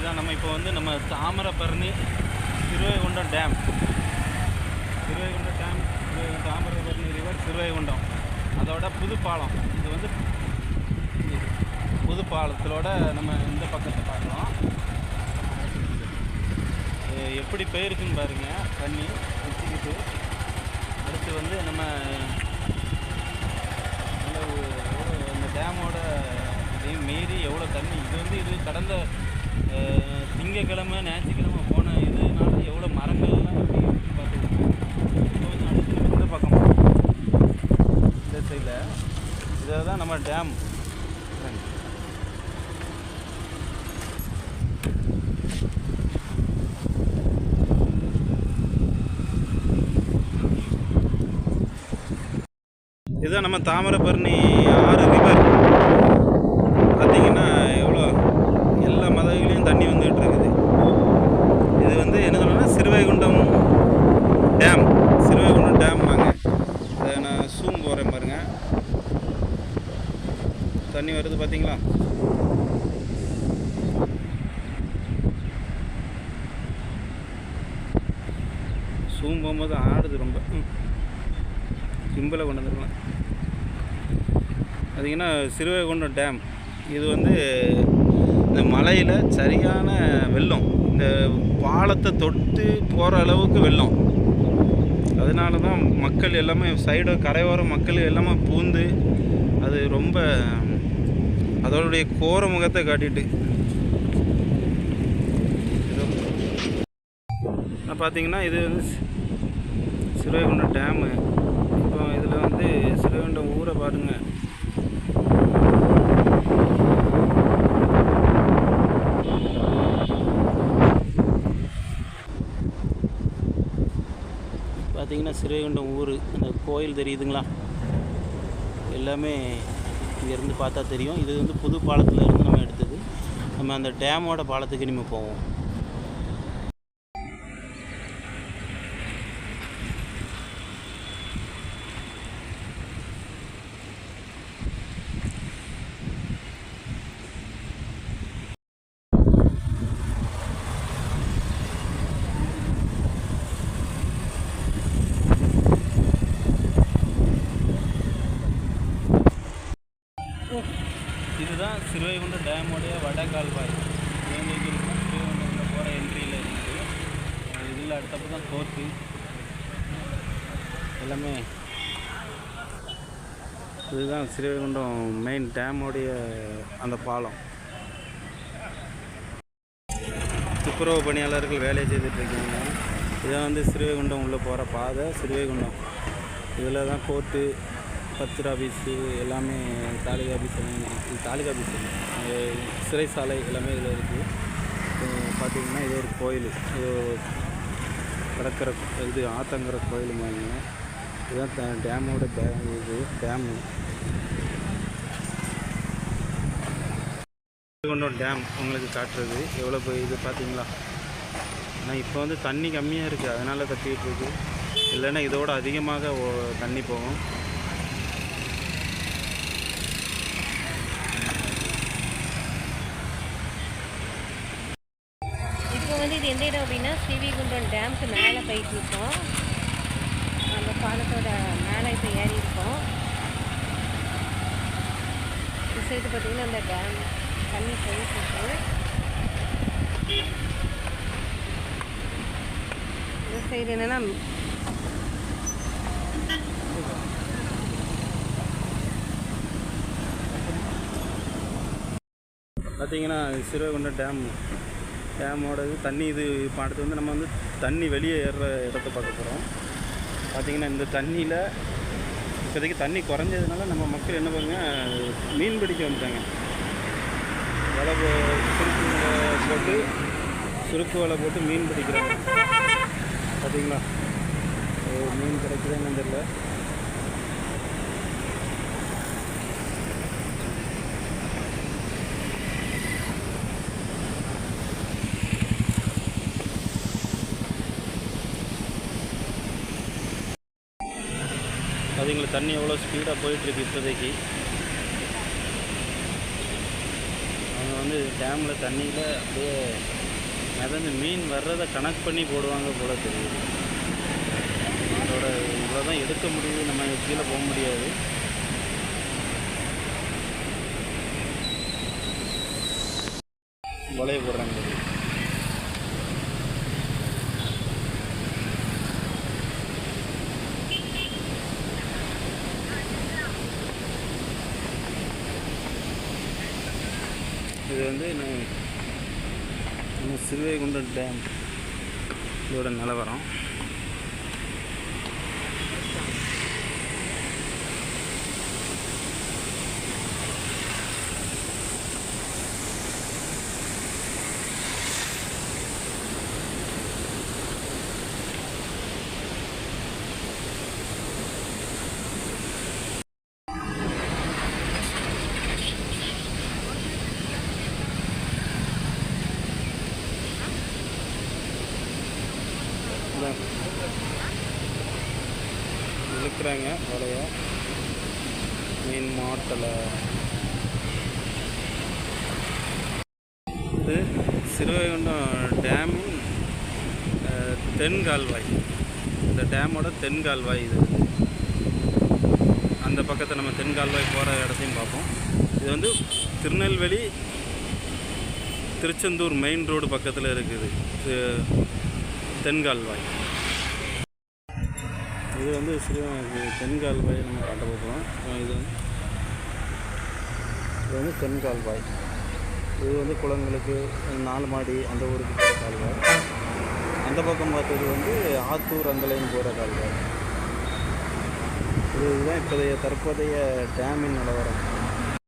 இதுதான். நம்ம இப்போ வந்து நம்ம Thamirabarani Srivaikuntam dam. Srivaikuntam dam Thamirabarani river Srivaikuntam அதோட புது பாலம் இது வந்து இது புது பாலத்திலோட நம்ம இந்த பக்கத்தை பார்க்குறோம் எப்படி போயிருக்குன்னு பாருங்கள் தண்ணி வச்சுக்கிட்டு அடுத்து வந்து நம்ம இந்த அந்த டேமோட இதையும் மீறி எவ்வளோ தண்ணி இது வந்து இது கடந்த திங்கக்கிழமை ஞாயிற்றுக்கிழமை போன இதனால எவ்வளோ மரங்கள்லாம் எப்படி இருக்குன்னு பார்த்துக்கோங்க. இப்போ வந்து அடுத்து நம்ம இந்த பக்கம் இந்த சைடில் இதை தான் நம்ம டேம் இதுதான் நம்ம தாமிரபரணி ஆறு ரிவர் பார்த்தீங்கன்னா எவ்வளோ எல்லா மதகுலையும் தண்ணி வந்துகிட்டு இருக்குது இது வந்து என்ன சொல்லணும்னா சிறுவைகுண்டம் டேம் சிறுவைகுண்டம் டேம் வாங்க இதை நான் சூம் போகிறேன் பாருங்க தண்ணி வருது பார்த்தீங்களா? சூம் போகும்போது ஆடுது ரொம்ப. ம். சிம்பிளை கொண்டு வந்துருக்கலாம். பார்த்தீங்கன்னா சிறுவைகுண்டம் டேம் இது வந்து இந்த மலையில் சரியான வெள்ளம். இந்த பாலத்தை தொட்டு போகிற அளவுக்கு வெள்ளம். அதனால தான் மக்கள் எல்லாமே சைடு கரையோர மக்கள் எல்லாமே பூந்து அது ரொம்ப அதோடைய கோர முகத்தை காட்டிட்டு. பார்த்தீங்கன்னா இது வந்து சிறுவைகுண்டம் டேமு. இப்போ இதில் வந்து சிறுவைகுண்டம் ஊரை பாருங்கள் பார்த்தீங்கன்னா சிறுவைகுண்டம் ஊர். அந்த கோயில் தெரியுதுங்களா? எல்லாமே இங்கேருந்து பார்த்தா தெரியும். இது வந்து புது பாலத்தில் இருந்து நம்ம எடுத்தது. நம்ம அந்த டேமோட பாலத்துக்கு இனிமேல் போவோம். இதுதான் டேமுடைய வட கால்வாய் இது போகிற என்ட்ரியில் இருக்குது இதில் அடுத்தப்போ தான் கோர்ட்டு. எல்லாமே இதுதான் ஸ்ரீவைகுண்டம் மெயின் டேமுடைய அந்த பாலம். துப்புரவு பணியாளர்கள் வேலை செய்துட்டுருக்கீங்க இதான் வந்து ஸ்ரீவைகுண்டம் உள்ளே போகிற பாதை. ஸ்ரீவைகுண்டம் இதில் தான் கோர்ட்டு. பத்திர ஆஃபீஸு எல்லாமே தாலுகா ஆஃபீஸ் எல்லாமே தாலுகா ஆஃபீஸ் சிறை சாலை சிறைசாலை எல்லாமே இதில் இருக்குது. பார்த்தீங்கன்னா இது ஒரு கோயில். இது கடற்கரை இது ஆத்தங்கிற கோயில் மாதிரிங்க இதுதான் டேமோட டே இது டேமு. கொண்டோம் டேம் உங்களுக்கு காட்டுறது. எவ்வளோ போய் இது பார்த்தீங்களா? ஆனால் இப்போ வந்து தண்ணி கம்மியாக இருக்குது. அதனால் கட்டிகிட்டு இருக்கு. இல்லைன்னா இதோட அதிகமாக ஓ- தண்ணி போகும் இப்போ வந்து இது எந்த இடம் அப்படின்னா ஸ்ரீவிகுண்டம் டேம்க்கு மேலே போயிட்டு இருக்கோம் அந்த பாலத்தோட மேலே இப்போ ஏறி இருக்கோம் இந்த சைடு பார்த்தீங்கன்னா அந்த டேம் தண்ணி போயிட்டு இந்த சைடு என்னன்னா பார்த்தீங்கன்னா சிறுவைகுண்டம் டேம் டேமோட இது தண்ணி இது இப்போ அடுத்து வந்து நம்ம வந்து தண்ணி வெளியே ஏறுற இடத்த பார்க்க போகிறோம் பார்த்திங்கன்னா இந்த தண்ணியில் இப்போதைக்கு தண்ணி குறைஞ்சதுனால நம்ம மக்கள் என்ன பண்ணுங்க மீன் பிடிக்க வந்துட்டாங்க. வலை சுருக்கு வலை போட்டு சுருக்கு வலை போட்டு மீன் பிடிக்கிறாங்க. பார்த்தீங்களா மீன் கிடைக்குதுன்னு தெரியல. பார்த்தீங்களா தண்ணி எவ்வளோ ஸ்பீடாக போயிட்டுருக்கு இப்போதைக்கு. அவங்க வந்து டேமில் தண்ணியில் அப்படியே மிதந்து மீன் வர்றதை கணக்கு பண்ணி போடுவாங்க போல தெரியுது. அதோட இவ்வளோ தான் எடுக்க முடியுது நம்ம கீழே போக முடியாது. வளைய போடுறாங்க. இது வந்து நான் நம்ம சிறுவைகுண்டம் டேம் இதோட நிலவரம் இதான். இழுக்கிறாங்க வலைய மீன் மாட்டலை. இது சிறுவைகுண்டம் டேமின் தென் கால்வாய் இந்த டேமோட தென் கால்வாய் இது. அந்த பக்கத்தை நம்ம தென் கால்வாய் போகிற இடத்தையும் பார்ப்போம். இது வந்து திருநெல்வேலி திருச்செந்தூர் மெயின் ரோடு பக்கத்தில் இருக்குது. தென்கால்வாய். இது வந்து ஸ்ரீ தென்கால்வாய் நம்ம காட்ட போகிறோம் இது வந்து இது வந்து தென்கால்வாய். இது வந்து குளங்களுக்கு நாலு மாடி அந்த ஊருக்கு போகிற கால்வாய். அந்த பக்கம் பார்த்தது வந்து ஆத்தூர் அங்கலையும் போகிற கால்வாய். இதுதான் இப்போதைய தற்போதைய டேமின் நிலவரம்.